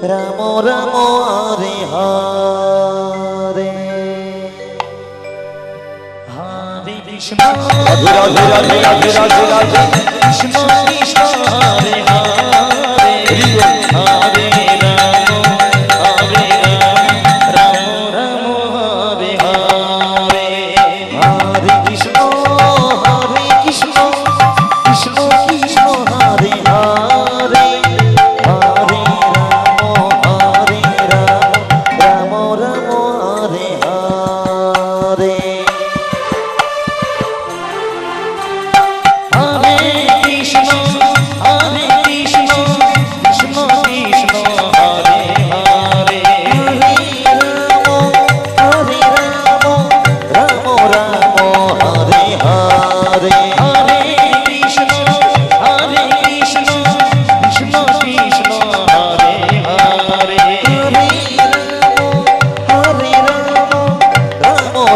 Ram Ram Hare Hare Hare Krishna Radhe Radhe Radhe Radhe Radhe Radhe Krishna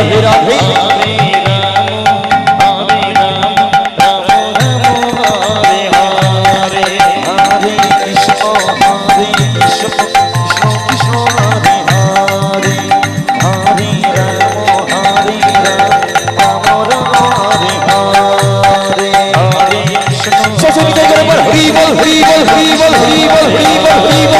Radhe Radhe Hari বল Hari বল Hari বল Hari বল Hari বল Hari বল